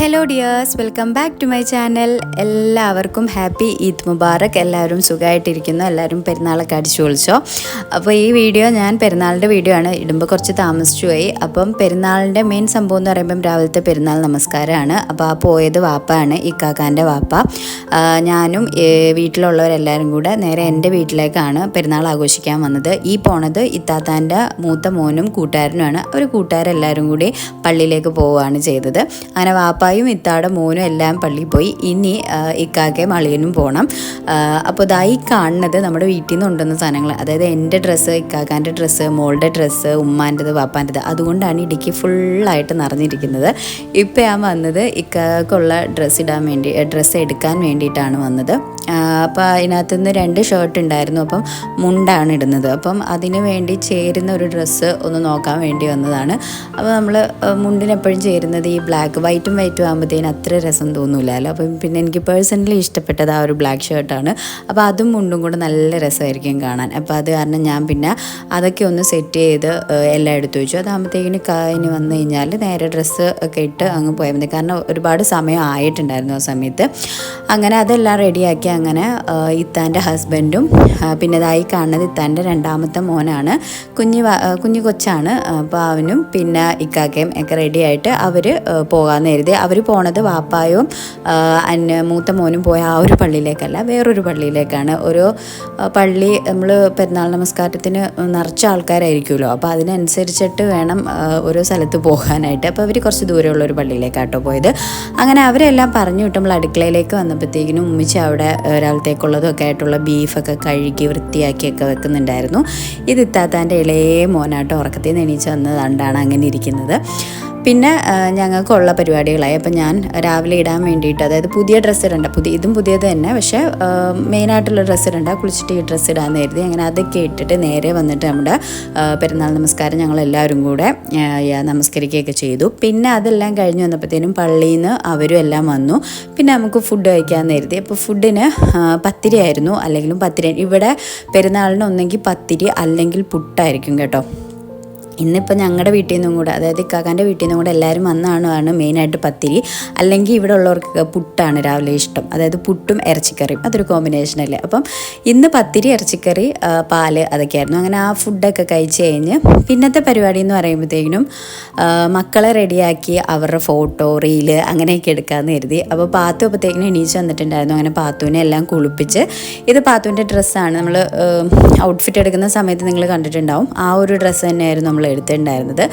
Hello dears welcome back to my channel എല്ലാവർക്കും happy Eid Mubarak. എല്ലാവരും സുഖമായിട്ടിരിക്കുന്നു എല്ലാവരും പെരുന്നാളൊക്കെ അടിച്ചു പൊളിച്ചോ അപ്പോൾ ഈ വീഡിയോ ഞാൻ പെരുന്നാളിന്റെ വീഡിയോ ആണ് ഇടുമ്പോൾ കുറച്ച് താമസിച്ചു പോയി. അപ്പം പെരുന്നാളിന്റെ മെയിൻ സംഭവം എന്ന് പറയുമ്പം രാവിലത്തെ പെരുന്നാൾ നമസ്കാരമാണ്. അപ്പോൾ ആ പോയത് വാപ്പാണ് ഇക്കാക്കാന്റെ വാപ്പ. ഞാനും വീട്ടിലുള്ളവരെല്ലാവരും കൂടെ നേരെ എന്റെ വീട്ടിലേക്കാണ് പെരുന്നാൾ ആഘോഷിക്കാൻ വന്നത്. ഈ പോണത് ഇത്താത്താന്റെ മൂത്ത മോനും കൂട്ടുകാരനുമാണ്. ഒരു കൂട്ടുകാരെല്ലാവരും കൂടി പള്ളിയിലേക്ക് പോവുകയാണ് ചെയ്തത്. അങ്ങനെ വാപ്പായും ഇത്താടെ മോനും എല്ലാം പള്ളിയിൽ പോയി. ഇനി ഇക്കാക്കയും അളിയനും പോകണം അപ്പോൾ ഇതായി കാണുന്നത് നമ്മുടെ വീട്ടിൽ നിന്ന് കൊണ്ടുവന്ന സാധനങ്ങൾ അതായത് എന്റെ ഡ്രസ്സ് ഇക്കാക്കാന്റെ ഡ്രസ്സ് മോളുടെ ഡ്രസ്സ് ഉമ്മാന്റെത് പാപ്പാന്റെത് അതുകൊണ്ടാണ് ഇടുക്കി ഫുള്ളായിട്ട് നിറഞ്ഞിരിക്കുന്നത്. ഇപ്പം ഞാൻ വന്നത് ഇക്കാക്കുള്ള ഡ്രസ്സ് ഇടാൻ വേണ്ടി ഡ്രസ്സ് എടുക്കാൻ വേണ്ടിയിട്ടാണ് വന്നത്. അപ്പോൾ അതിനകത്ത് നിന്ന് രണ്ട് ഷർട്ട് ഉണ്ടായിരുന്നു. അപ്പം മുണ്ടാണ് ഇടുന്നത്. അപ്പം അതിന് വേണ്ടി ചേരുന്ന ഒരു ഡ്രസ്സ് ഒന്ന് നോക്കാൻ വേണ്ടി വന്നതാണ്. അപ്പോൾ നമ്മൾ മുണ്ടിന് എപ്പോഴും ചേരുന്നത് ഈ ബ്ലാക്ക് വൈറ്റും വൈറ്റും ആകുമ്പോഴത്തേന് അത്ര രസം തോന്നില്ലല്ലോ അപ്പം പിന്നെ എനിക്ക് പേഴ്സണലി ഇഷ്ടപ്പെട്ടത് ആ ഒരു ബ്ലാക്ക് ഷർട്ടാണ് അപ്പോൾ അതും മുണ്ടും കൂടെ നല്ല രസമായിരിക്കും കാണാൻ. അപ്പോൾ അത് കാരണം ഞാൻ പിന്നെ അതൊക്കെ ഒന്ന് സെറ്റ് ചെയ്ത് എല്ലാം എടുത്തു വെച്ചു. അതാകുമ്പോഴത്തേക്കിന് കായിന് വന്നു കഴിഞ്ഞാൽ നേരെ ഡ്രസ്സ് ഒക്കെ ഇട്ട് അങ്ങ് പോയാൽ മതി. കാരണം ഒരുപാട് സമയം ആയിട്ടുണ്ടായിരുന്നു ആ സമയത്ത്. അങ്ങനെ അതെല്ലാം റെഡിയാക്കി അങ്ങനെ ഇത്താന്റെ ഹസ്ബൻഡും പിന്നെ ഇതായി കാണുന്നത് ഇത്താന്റെ രണ്ടാമത്തെ മോനാണ്. കുഞ്ഞ് കുഞ്ഞു കൊച്ചാണ് അപ്പോൾ അവനും പിന്നെ ഇക്കാക്കയും ഒക്കെ റെഡിയായിട്ട് അവർ പോകാമെന്ന് കരുതി. അവർ പോണത് വാപ്പായും മൂത്ത മോനും പോയ ആ ഒരു പള്ളിയിലേക്കല്ല വേറൊരു പള്ളിയിലേക്കാണ്. ഓരോ പള്ളി നമ്മൾ പെരുന്നാൾ നമസ്കാരത്തിന് നിറച്ച ആൾക്കാരായിരിക്കുമല്ലോ. അപ്പോൾ അതിനനുസരിച്ചിട്ട് വേണം ഓരോ സ്ഥലത്ത് പോകാനായിട്ട്. അപ്പോൾ അവർ കുറച്ച് ദൂരമുള്ള ഒരു പള്ളിയിലേക്കാട്ടോ പോയത്. അങ്ങനെ അവരെല്ലാം പറഞ്ഞു വിട്ട് നമ്മൾ അടുക്കളയിലേക്ക് വന്നപ്പോഴത്തേക്കിനും ഉമ്മിച്ച് അവിടെ ആ, രാവിലത്തേക്കുള്ളതും ഒക്കെ ആയിട്ടുള്ള ബീഫൊക്കെ കഴുകി വൃത്തിയാക്കിയൊക്കെ വെക്കുന്നുണ്ടായിരുന്നു. ഇത് ഇത്താത്താന്റെ ഇളയ മോനാട്ടോ ഉറക്കത്തിൽ നിന്ന് എണീച്ച് വന്നതുകൊണ്ടാണ് അങ്ങനെ ഇരിക്കുന്നത്. പിന്നെ ഞങ്ങൾക്കുള്ള പരിപാടികളായി. അപ്പം ഞാൻ രാവിലെ ഇടാൻ വേണ്ടിയിട്ട് അതായത് പുതിയ ഡ്രസ്സ് ഇടണ്ട. പുതിയ ഇതും പുതിയത് തന്നെ. പക്ഷേ മെയിനായിട്ടുള്ള ഡ്രസ്സ് ഇടണ്ട. കുളിച്ചിട്ട് ഈ ഡ്രസ്സ് ഇടാമെന്ന് അങ്ങനെ അതൊക്കെ ഇട്ടിട്ട് നേരെ വന്നിട്ട് നമ്മുടെ പെരുന്നാൾ നമസ്കാരം ഞങ്ങൾ എല്ലാവരും കൂടെ നമസ്കരിക്കുകയൊക്കെ ചെയ്തു. പിന്നെ അതെല്ലാം കഴിഞ്ഞ് വന്നപ്പോഴത്തേനും പള്ളിയിൽ നിന്ന് അവരും എല്ലാം വന്നു. പിന്നെ നമുക്ക് ഫുഡ് കഴിക്കാമെന്ന് കരുതി. അപ്പോൾ ഫുഡിന് പത്തിരി ആയിരുന്നു. അല്ലെങ്കിലും പത്തിരി. ഇവിടെ പെരുന്നാളിന് ഒന്നെങ്കിൽ പത്തിരി അല്ലെങ്കിൽ പുട്ടായിരിക്കും കേട്ടോ. ഇന്നിപ്പോൾ ഞങ്ങളുടെ വീട്ടിൽ നിന്നും കൂടെ അതായത് ഇക്കാക്കാന്റെ വീട്ടിൽ നിന്നും കൂടെ എല്ലാവരും വന്നാണ് മെയിനായിട്ട് പത്തിരി. അല്ലെങ്കിൽ ഇവിടെ ഉള്ളവർക്ക് പുട്ടാണ് രാവിലെ ഇഷ്ടം. അതായത് പുട്ടും ഇറച്ചിക്കറിയും അതൊരു കോമ്പിനേഷൻ അല്ലേ. അപ്പം ഇന്ന് പത്തിരി ഇറച്ചിക്കറി പാൽ അതൊക്കെയായിരുന്നു. അങ്ങനെ ആ ഫുഡൊക്കെ കഴിച്ച് കഴിഞ്ഞ് പിന്നത്തെ പരിപാടി എന്ന് പറയുമ്പോഴത്തേക്കിനും മക്കളെ റെഡിയാക്കി അവരുടെ ഫോട്ടോ റീൽ അങ്ങനെയൊക്കെ എടുക്കാമെന്ന് കരുതി. അപ്പോൾ പാത്തു അപ്പോഴത്തേക്കിനും എണീച്ച് വന്നിട്ടുണ്ടായിരുന്നു. അങ്ങനെ പാത്തുവിനെ എല്ലാം കുളിപ്പിച്ച്. ഇത് പാത്തുവിന്റെ ഡ്രസ്സാണ് നമ്മൾ ഔട്ട്ഫിറ്റ് എടുക്കുന്ന സമയത്ത് നിങ്ങൾ കണ്ടിട്ടുണ്ടാവും. ആ ഒരു ഡ്രസ്സ് തന്നെയായിരുന്നു നമ്മൾ എടുത്തിട്ടുണ്ടായിരുന്നത്.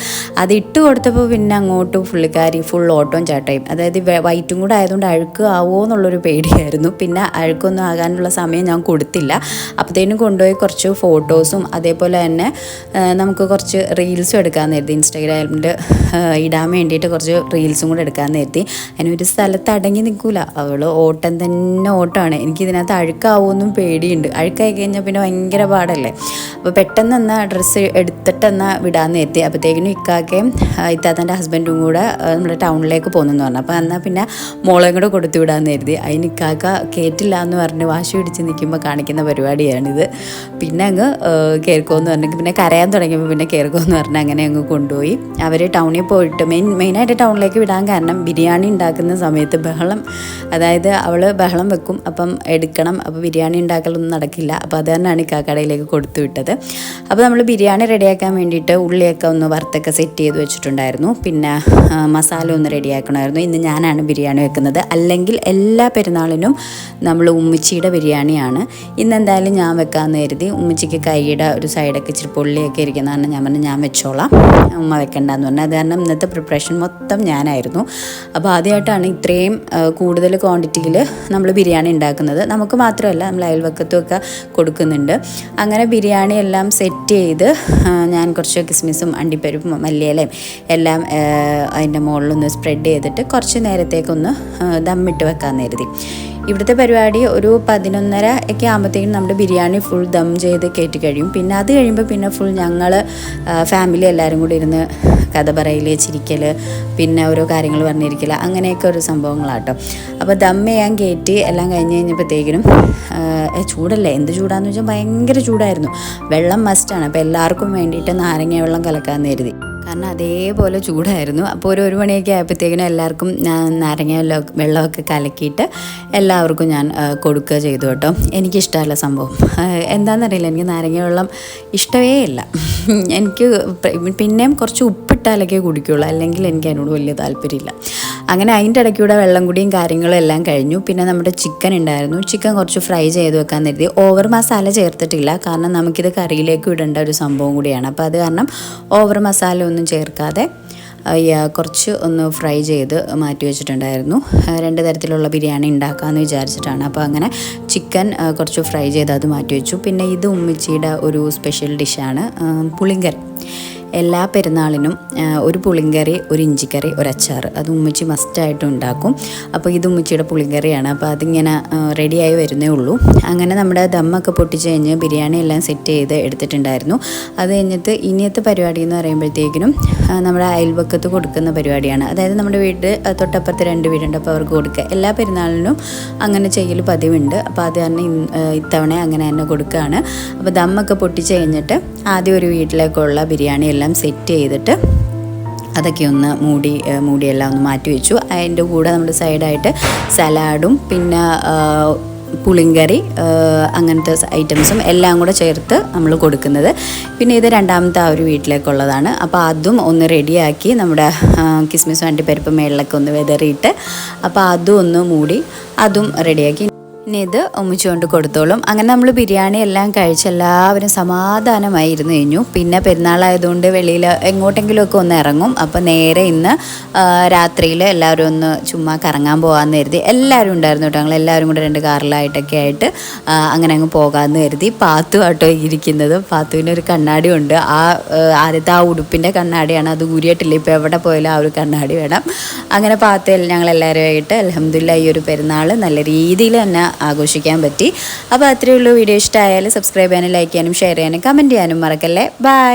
അത് ഇട്ട് കൊടുത്തപ്പോൾ പിന്നെ അങ്ങോട്ടും പുള്ളിക്കാരി ഫുൾ ഓട്ടവും ചാട്ടയും. അതായത് വൈറ്റും കൂടെ ആയതുകൊണ്ട് അഴുക്ക് ആവുമോ എന്നുള്ളൊരു പേടിയായിരുന്നു. പിന്നെ അഴുക്കൊന്നും ആകാനുള്ള സമയം ഞാൻ കൊടുത്തില്ല. അപ്പോഴത്തേനും കൊണ്ടുപോയി കുറച്ച് ഫോട്ടോസും അതേപോലെ തന്നെ നമുക്ക് കുറച്ച് റീൽസും എടുക്കാൻ കരുതി ഇൻസ്റ്റാഗ്രാമിൽ ഇടാൻ വേണ്ടിയിട്ട് കുറച്ച് റീൽസും കൂടെ എടുക്കാൻ കരുതി അതിനൊരു സ്ഥലത്ത് അടങ്ങി നിൽക്കൂല. അവൾ ഓട്ടം തന്നെ ഓട്ടമാണ്. എനിക്കിതിനകത്ത് അഴുക്കാവുമെന്നും പേടിയുണ്ട്. അഴുക്കായി കഴിഞ്ഞാൽ പിന്നെ ഭയങ്കര പാടല്ലേ? അപ്പോൾ പെട്ടെന്ന് എന്നാൽ ഡ്രസ്സ് എടുത്തിട്ട് എന്നാൽ വിടാൻ നേരത്തെ അപ്പോഴത്തേക്കിനും ഇക്കാക്കയും ഇത്താത്തന്റെ ഹസ്ബൻഡും കൂടെ നമ്മുടെ ടൗണിലേക്ക് പോകുന്നെന്ന് പറഞ്ഞു. അപ്പോൾ എന്നാൽ പിന്നെ മോളെയും കൂടെ കൊടുത്തു വിടാൻ കരുതി. അതിന് ഇക്കാക്ക കയറ്റില്ല എന്ന് പറഞ്ഞ് വാശി പിടിച്ച് നിൽക്കുമ്പോൾ കാണിക്കുന്ന പരിപാടിയാണിത്. പിന്നെ അങ്ങ് കയറിക്കോന്ന് പറഞ്ഞു പിന്നെ കരയാൻ തുടങ്ങിയപ്പോൾ പിന്നെ കയറിക്കോന്ന് പറഞ്ഞ് അങ്ങനെ അങ്ങ് കൊണ്ടുപോയി. അവർ ടൗണിൽ പോയിട്ട് മെയിൻ മെയിനായിട്ട് ടൗണിലേക്ക് വിടാൻ കാരണം ബിരിയാണി ഉണ്ടാക്കുന്ന സമയത്ത് ബഹളം അതായത് അവൾ ബഹളം വെക്കും അപ്പം എടുക്കണം അപ്പോൾ ബിരിയാണി ഉണ്ടാക്കലൊന്നും നടക്കില്ല. അപ്പോൾ അത് തന്നെയാണ് ഇക്കാക്കടയിലേക്ക് കാക്കടയിലേക്ക് കൊടുത്തു വിട്ടത്. അപ്പോൾ നമ്മൾ ബിരിയാണി റെഡിയാക്കാൻ വേണ്ടിയിട്ട് ഉള്ളിയൊക്കെ ഒന്ന് വറുത്തൊക്കെ സെറ്റ് ചെയ്ത് വെച്ചിട്ടുണ്ടായിരുന്നു. പിന്നെ മസാല ഒന്ന് റെഡിയാക്കണമായിരുന്നു ഇന്ന് ഞാനാണ് ബിരിയാണി വെക്കുന്നത്. അല്ലെങ്കിൽ എല്ലാ പെരുന്നാളിനും നമ്മൾ ഉമ്മിച്ചിയുടെ ബിരിയാണിയാണ്. ഇന്ന് എന്തായാലും ഞാൻ വെക്കാമെന്ന് കരുതി ഉമ്മിച്ചിക്ക് കൈയുടെ ഒരു സൈഡൊക്കെ ഇച്ചിരി പൊള്ളിയൊക്കെ ഇരിക്കുന്ന കാരണം ഞാൻ പറഞ്ഞു ഞാൻ വെച്ചോളാം. ഉമ്മ വെക്കണ്ടെന്ന് പറഞ്ഞു. അത് കാരണം ഇന്നത്തെ പ്രിപ്പറേഷൻ മൊത്തം ഞാനായിരുന്നു. അപ്പോൾ ആദ്യമായിട്ടാണ് ഇത്രയും കൂടുതൽ ക്വാണ്ടിറ്റിയിൽ നമ്മൾ ബിരിയാണി ഉണ്ടാക്കുന്നത്. നമുക്ക് മാത്രമല്ല നമ്മൾ അയൽവക്കത്തും ഒക്കെ കൊടുക്കുന്നുണ്ട്. അങ്ങനെ ബിരിയാണി എല്ലാം സെറ്റ് ചെയ്ത് ഞാൻ കുറച്ച് കിസ്മിസും അണ്ടിപ്പരിപ്പും മല്ലിയിലയും എല്ലാം അതിന്റെ മുകളിലൊന്ന് സ്പ്രെഡ് ചെയ്തിട്ട് കുറച്ച് നേരത്തേക്കൊന്ന് ദമ്മിട്ട് വെക്കാൻ കരുതി. ഇവിടുത്തെ പരിപാടി ഒരു പതിനൊന്നര ഒക്കെ ആകുമ്പോഴത്തേക്കും നമ്മുടെ ബിരിയാണി ഫുൾ ദം ചെയ്ത് കയറ്റി കഴിയും. പിന്നെ അത് കഴിയുമ്പോൾ പിന്നെ ഫുൾ ഞങ്ങൾ ഫാമിലി എല്ലാവരും കൂടി ഇരുന്ന് കഥ പറയൽ ചിരിക്കൽ പിന്നെ ഓരോ കാര്യങ്ങൾ പറഞ്ഞിരിക്കൽ അങ്ങനെയൊക്കെ ഒരു സംഭവങ്ങളാട്ടോ. അപ്പോൾ ദം ചെയ്യാൻ കയറ്റി എല്ലാം കഴിഞ്ഞ് കഴിഞ്ഞപ്പോഴത്തേക്കിനും ചൂടല്ലേ? എന്ത് ചൂടാന്ന് വെച്ചാൽ ഭയങ്കര ചൂടായിരുന്നു. വെള്ളം മസ്റ്റാണ് അപ്പോൾ എല്ലാവർക്കും വേണ്ടിയിട്ട് നാരങ്ങ വെള്ളം കലക്കാമെന്ന് കരുതി. കാരണം അതേപോലെ ചൂടായിരുന്നു. അപ്പോൾ ഒരു ഒരു മണിയൊക്കെ ആയപ്പോഴത്തേക്കിനും എല്ലാവർക്കും ഞാൻ നാരങ്ങ വെള്ളം വെള്ളമൊക്കെ കലക്കിയിട്ട് എല്ലാവർക്കും ഞാൻ കൊടുക്കുക ചെയ്തു കേട്ടോ. എനിക്കിഷ്ടമല്ല സംഭവം. എന്താണെന്നറിയില്ല. എനിക്ക് നാരങ്ങ വെള്ളം ഇഷ്ടമേ ഇല്ല. എനിക്ക് പിന്നെയും കുറച്ച് ഉപ്പിട്ടാലൊക്കെ കുടിക്കുള്ളൂ. അല്ലെങ്കിൽ എനിക്ക് അതിനോട് വലിയ താല്പര്യമില്ല. അങ്ങനെ അതിന്റെ ഇടയ്ക്കൂടെ വെള്ളം കുടിയും കാര്യങ്ങളും എല്ലാം കഴിഞ്ഞു. പിന്നെ നമ്മുടെ ചിക്കൻ ഉണ്ടായിരുന്നു. ചിക്കൻ കുറച്ച് ഫ്രൈ ചെയ്ത് വെക്കാൻ കരുതി. ഓവർ മസാല ചേർത്തിട്ടില്ല. കാരണം നമുക്കിത് കറിയിലേക്ക് ഇടേണ്ട ഒരു സംഭവം കൂടിയാണ്. അപ്പോൾ അത് കാരണം ഓവർ മസാല ഒന്നും ചേർക്കാതെ കുറച്ച് ഒന്ന് ഫ്രൈ ചെയ്ത് മാറ്റി വെച്ചിട്ടുണ്ടായിരുന്നു. രണ്ട് തരത്തിലുള്ള ബിരിയാണി ഉണ്ടാക്കാമെന്ന് വിചാരിച്ചിട്ടാണ്. അപ്പോൾ അങ്ങനെ ചിക്കൻ കുറച്ച് ഫ്രൈ ചെയ്ത് അത് മാറ്റി വെച്ചു. പിന്നെ ഇത് ഉമ്മിച്ചിയുടെ ഒരു സ്പെഷ്യൽ ഡിഷാണ് പുളിങ്കറി. എല്ലാ പെരുന്നാളിനും ഒരു പുളിങ്കറി ഒരു ഇഞ്ചിക്കറി ഒരു അച്ചാർ അത് ഉമ്മച്ചി മസ്റ്റായിട്ടും ഉണ്ടാക്കും. അപ്പോൾ ഇത് ഉമ്മച്ചിയുടെ പുളിങ്കറിയാണ്. അപ്പോൾ അതിങ്ങനെ റെഡിയായി വരുന്നേ ഉള്ളൂ. അങ്ങനെ നമ്മുടെ ദമ്മൊക്കെ പൊട്ടിച്ച് കഴിഞ്ഞ് ബിരിയാണി എല്ലാം സെറ്റ് ചെയ്ത് എടുത്തിട്ടുണ്ടായിരുന്നു. അത് കഴിഞ്ഞിട്ട് ഇനിയത്തെ പരിപാടി എന്ന് പറയുമ്പോഴത്തേക്കിനും നമ്മുടെ അയൽവക്കത്ത് കൊടുക്കുന്ന പരിപാടിയാണ്. അതായത് നമ്മുടെ വീട് തൊട്ടപ്പുറത്ത് രണ്ട് വീടുണ്ട്. അപ്പോൾ അവർക്ക് കൊടുക്കുക. എല്ലാ പെരുന്നാളിനും അങ്ങനെ ചെയ്യൽ പതിവുണ്ട്. അപ്പോൾ അത് തന്നെ ഇത്തവണ അങ്ങനെ തന്നെ കൊടുക്കുകയാണ്. അപ്പോൾ ദമ്മൊക്കെ പൊട്ടിച്ച് കഴിഞ്ഞിട്ട് ആദ്യം ഒരു വീട്ടിലേക്കുള്ള ബിരിയാണി എല്ലാം സെറ്റ് ചെയ്തിട്ട് അതൊക്കെ ഒന്ന് മൂടി മൂടിയെല്ലാം ഒന്ന് മാറ്റി വെച്ചു. അതിന്റെ കൂടെ നമ്മൾ സൈഡായിട്ട് സലാഡും പിന്നെ പുളിങ്കറി അങ്ങനത്തെ ഐറ്റംസും എല്ലാം കൂടെ ചേർത്ത് നമ്മൾ കൊടുക്കുന്നത്. പിന്നെ ഇത് രണ്ടാമത്തെ ആ ഒരു വീട്ടിലേക്കുള്ളതാണ്. അപ്പോൾ അതും ഒന്ന് റെഡിയാക്കി നമ്മുടെ കിസ്മിസ് വണ്ടിപ്പരിപ്പ് മേളിലൊക്കെ ഒന്ന് വെതറിയിട്ട് അപ്പോൾ അതും ഒന്ന് മൂടി അതും റെഡിയാക്കി ഇനി ഇത് ഒമ്മിച്ചുകൊണ്ട് കൊടുത്തോളും. അങ്ങനെ നമ്മൾ ബിരിയാണി എല്ലാം കഴിച്ച് എല്ലാവരും സമാധാനമായി ഇരുന്ന് കഴിഞ്ഞു. പിന്നെ പെരുന്നാളായതുകൊണ്ട് വെളിയിൽ എങ്ങോട്ടെങ്കിലുമൊക്കെ ഒന്ന് ഇറങ്ങും. അപ്പോൾ നേരെ ഇന്ന് രാത്രിയിൽ എല്ലാവരും ഒന്ന് ചുമ്മാ കറങ്ങാൻ പോകാമെന്ന് കരുതി. എല്ലാവരും ഉണ്ടായിരുന്നു കേട്ടോ. ഞങ്ങൾ എല്ലാവരും കൂടെ രണ്ട് കാറിലായിട്ടൊക്കെ ആയിട്ട് അങ്ങനെ അങ്ങ് പോകാമെന്ന് കരുതി. പാത്തു ആട്ടോ ഇരിക്കുന്നത്. പാത്തുവിന് ഒരു കണ്ണാടി ഉണ്ട്. ആ ആ, ആദ്യത്തെ ആ ഉടുപ്പിന്റെ കണ്ണാടിയാണ്. അത് ഊരിയിട്ടില്ല. ഇപ്പോൾ എവിടെ പോയാലും ആ ഒരു കണ്ണാടി വേണം. അങ്ങനെ പാത്തു ഞങ്ങൾ എല്ലാവരുമായിട്ട് അലഹമില്ല ഈ ഒരു പെരുന്നാൾ നല്ല രീതിയിൽ തന്നെ ആഘോഷിക്കാൻ പറ്റി. അപ്പോൾ അത്രയേ ഉള്ളൂ. വീഡിയോ ഇഷ്ടമായാലും സബ്സ്ക്രൈബ് ചെയ്യാനും ലൈക്ക് ചെയ്യാനും ഷെയർ ചെയ്യാനും കമന്റ് ചെയ്യാനും മറക്കല്ലേ. ബൈ